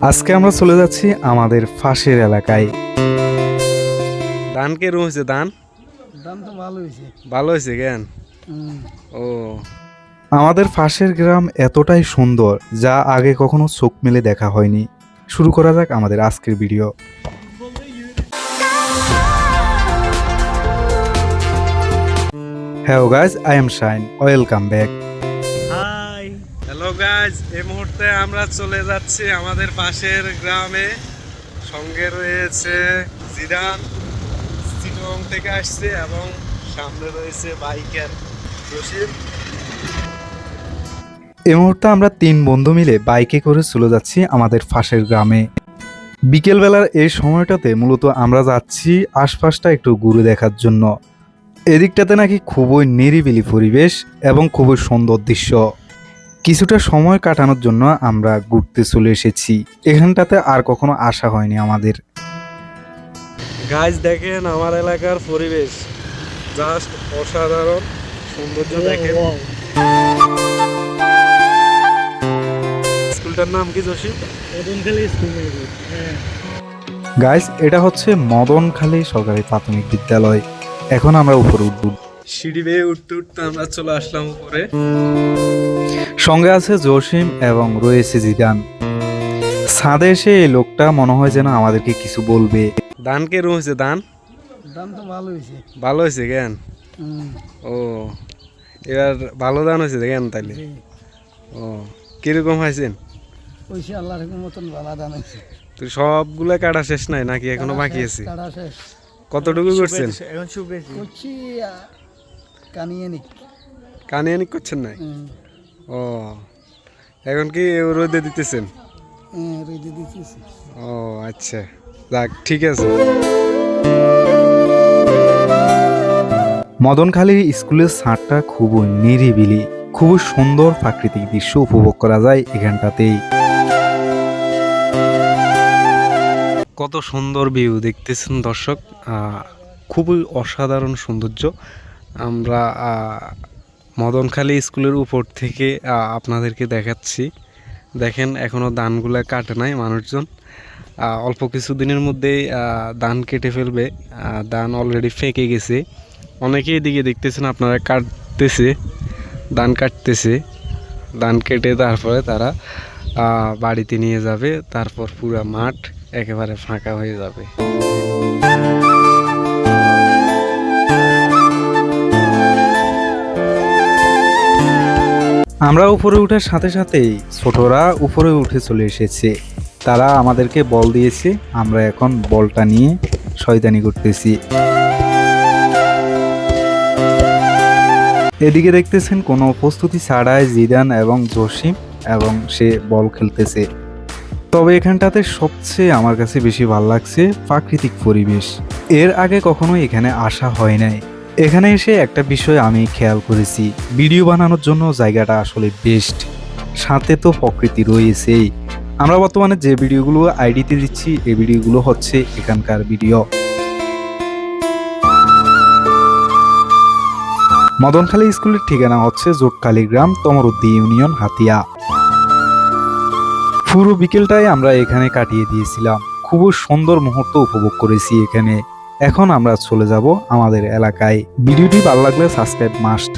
আজকে আমরা চলে যাচ্ছি আমাদের ফাঁসের এলাকায়। ধান কে রুম হয়েছে? ধান? দাম তো ভালো হয়েছে। ভালো হয়েছে কেন? ও। আমাদের ফাঁসের গ্রাম এতটাই সুন্দর যা আগে কখনো চোখ মেলে দেখা হয়নি। শুরু করা যাক আমাদের আজকের video. Hello guys I am Shine. Welcome back. Guys এই মুহূর্তে আমরা চলে যাচ্ছি আমাদের পাশের গ্রামে। সঙ্গে রয়েছে জিরান চিটং থেকে আসছে এবং সামনে রয়েছে বাইকার রশিদ। এই মুহূর্তে আমরা তিন বন্ধু মিলে বাইকে করে চলে যাচ্ছি আমাদের ফাঁসের গ্রামে। বিকেলবেলার এই সময়টাতে মূলত আমরা যাচ্ছি আশপাশটা একটু ঘুরে দেখার জন্য। এদিকটাতে নাকি খুবই নিরিবিলি পরিবেশ এবং খুবই সুন্দর দৃশ্য। কিছুটা সময় কাটানোর জন্য আমরা ঘুরতে চলে এসেছি। এখানটাতে আর কখনো আসা হয়নি আমাদের। গাছ দেখেন আমার এলাকার পরিবেশ। জাস্ট অসাধারণ। সৌন্দর্য দেখেন। স্কুলটার নাম কি জসিম? মেয়েদের। হ্যাঁ। গাইজ এটা হচ্ছে মদনখালী সরকারি প্রাথমিক বিদ্যালয়। এখন আমরা উপরে উঠব। সিঁড়ি বেয়ে উঠতে উঠতে আমরা চলে আসলাম উপরে। সঙ্গে আছে জসিম এবং রয়েছে জিদান ছাদে এসে এই লোকটা মনে হয় যেন আমাদেরকে কিছু বলবে। ধান কে রুম হয়েছে ধান দাম তো ভালো হয়েছে। ভালো হয়েছে কেন? ও এবার ভালো ধান হয়েছে কেন তাইলে? ও কীরকম হয়েছেন? হয়েছে আল্লাহর মতন ভালো দাম হয়েছে। তো সবগুলা কাটা শেষ নাই নাকি এখনও বাকি আছে? কাটা শেষ। কতটুকু করছেন? করছি আহ, কানিয়ে নিক। কানে আনি করছেন নাই। ও এখন কি রোদে দিতেছেন? হ্যাঁ, রেডি দিতেছি। ও আচ্ছা। যাক ঠিক আছে। মদনখালীর স্কুলের ছাদটা খুবই নিরিবিলি খুবই সুন্দর প্রাকৃতিক দৃশ্য উপভোগ করা যায় এখানটাতেই। কত সুন্দর ভিউ দেখতেছেন দর্শক। খুবই অসাধারণ সৌন্দর্য। আমরা আহ, মদনখালী স্কুলের উপর থেকে আপনাদেরকে দেখাচ্ছি। দেখেন এখনও ধানগুলা কাটে নাই মানুষজন। অল্প কিছু দিনের মধ্যেই ধান কেটে ফেলবে। ধান অলরেডি ফেঁকে গেছে। অনেকেই এদিকে দেখতেছেন, আপনারা কাটতেছে, ধান কাটতেছে। ধান কেটে তারপরে তারা বাড়িতে নিয়ে যাবে। তারপর পুরো মাঠ একেবারে ফাঁকা হয়ে যাবে। আমরা উপরে ওঠার সাথে সাথেই ছোটরা উপরে উঠে চলে এসেছে। তারা আমাদেরকে বল দিয়েছে, আমরা এখন বলটা নিয়ে শয়তানি করতেছি। এদিকে দেখতেছেন কোনো প্রস্তুতি ছাড়াই জিদান এবং জসিম এবং সে বল খেলতেছে। তবে এখানটাতে সবচেয়ে আমার কাছে বেশি ভালো লাগছে প্রাকৃতিক পরিবেশ। এর আগে কখনো এখানে আসা হয় নাই। এখানে এসে একটা বিষয় আমি খেয়াল করেছি। ভিডিও বানানোর জন্য জায়গাটা আসলে বেস্ট। সাথে তো প্রকৃতি রয়েছেই। আমরা বর্তমানে যে ভিডিওগুলো আইডিতে দিচ্ছি, এই ভিডিওগুলো হচ্ছে এখানকার ভিডিও। মদনখালী স্কুলের ঠিকানা হচ্ছে জোটকালী গ্রাম, তমরুদ্দি ইউনিয়ন, হাতিয়া। পুরো বিকেলটাই আমরা এখানে কাটিয়ে দিয়েছিলাম। খুবই সুন্দর মুহূর্ত উপভোগ করেছি এখানে। এখন আমরা চলে যাব আমাদের এলাকায়। ভিডিওটি ভালো লাগলে সাবস্ক্রাইব মাস্ট।